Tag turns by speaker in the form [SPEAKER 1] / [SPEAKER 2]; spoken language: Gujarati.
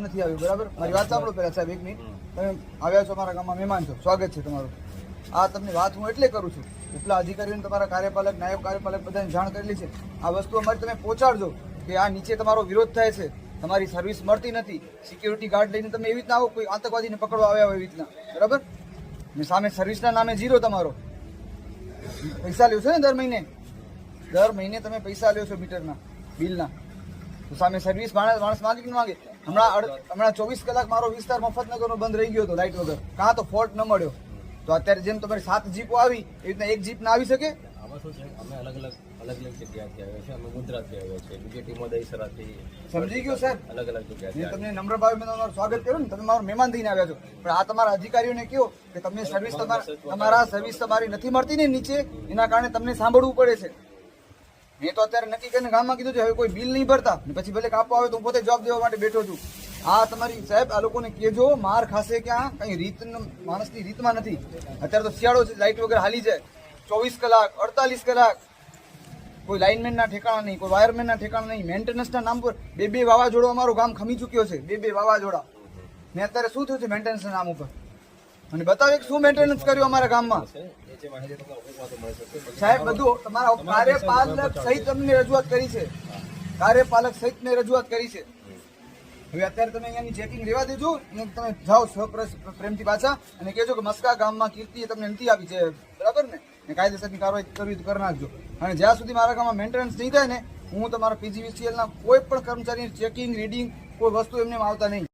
[SPEAKER 1] નથી આવ્યું, બરાબર? મારી વાત સાંભળો પહેલા સાહેબ, એક મિનિટ. તમે આવ્યા છો અમારા ગામમાં, મહેમાન છો. સ્વાગત છે તમારું. આ તમને વાત હું એટલે કરું છું, ઉપલા અધિકારીઓને તમારા કાર્યપાલક, નાયબ કાર્યપાલક બધાને જાણ કરેલી છે. આ વસ્તુ અમારી તમે પહોંચાડજો, કે આ નીચે તમારો વિરોધ થાય છે. તમારી સર્વિસ મળતી નથી. સિક્યુરિટી ગાર્ડ લઈને તમે એવી રીતના આવો, કોઈ આતંકવાદીને પકડવા આવ્યા હોય એવી રીતના. બરાબર? ને સામે સર્વિસના નામે જીરો તમારો. પૈસા લ્યો છો ને દર મહિને? દર મહિને તમે પૈસા લ્યો છો મીટરના, બિલના. તો સામે સર્વિસ માણસ માણસ માંગે કે માંગે. હમણાં હમણાં ચોવીસ કલાક મારો વિસ્તાર મફતનગરનો બંધ રહી ગયો હતો લાઇટ વગર. કાં તો ફોલ્ટ ન મળ્યો. તો અત્યારે જેમ તમારી સાત જીપો આવી એવી રીતના એક જીપ ના આવી શકે?
[SPEAKER 2] આમાં શું છે? અમે અલગ અલગ અલગ અલગ જગ્યાથી આવ્યા છે અમે ગુજરાતથી આવ્યા છે બીજી ટીમો દહીસરાથી
[SPEAKER 1] સમજી ગયો સર
[SPEAKER 2] અલગ અલગ જગ્યાથી
[SPEAKER 1] તમને નમ્ર ભાવે મેં તમારું સ્વાગત કર્યું ને તમે મારો મહેમાન થઈને આવ્યા છો. પણ આ તમારા અધિકારીઓને કહો કે તમને સર્વિસ તમારા તમારા સર્વિસ તમારી નથી મળતી ને નીચે એના કારણે તમને સાંભળવું પડે છે. મેં તો અત્યારે નક્કી કરીને ગામમાં કીધું છે, હવે કોઈ બિલ નહીં ભરતા. પછી ભલે કાપવા આવે તો હું પોતે જવાબ દેવા માટે બેઠો છું. આ તમારી સાહેબ, આ લોકોને કહેજો, માર ખાશે ક્યાં કઈ રીત માણસની રીતમાં નથી. અત્યારે તો શિયાળો છે લાઇટ વગર હાલી જાય. ચોવીસ કલાક, અડતાલીસ કલાક. કોઈ લાઇનમેનના ઠેકાણા નહીં, કોઈ વાયરમેનના ઠેકાણા નહીં. મેન્ટેનન્સના નામ પર બે બે વાવાઝોડો અમારું ગામ ખમી ચૂક્યો છે, બે બે વાવાઝોડા. ને અત્યારે શું થયું છે, મેન્ટેનન્સના નામ ઉપર? અને બતાવે શું મેન્ટેનન્સ કર્યું અમારા ગામમાં? સાહેબ, બધું તમારા કાર્યપાલક સહિત તમને રજૂઆત કરી છે. કાર્યપાલક સહિત મેં રજૂઆત કરી છે. હવે અત્યારે તમે અહીંયાની ચેકિંગ લેવા દેજો અને તમે જાઓ સ્વપ્રસ પ્રેમથી પાછા અને કહેજો કે મસ્કા ગામમાં કીર્તિએ તમને નથી આપી છે. બરાબર ને? ને કાયદેસરની કાર્યવાહી કરવી કરી નાખજો. અને જ્યાં સુધી મારા ગામમાં મેન્ટેનન્સ નહીં થાય ને, હું તમારા પીજીવીસીએલના કોઈ પણ કર્મચારીની ચેકિંગ રીડિંગ કોઈ વસ્તુ એમને આવતા નહીં.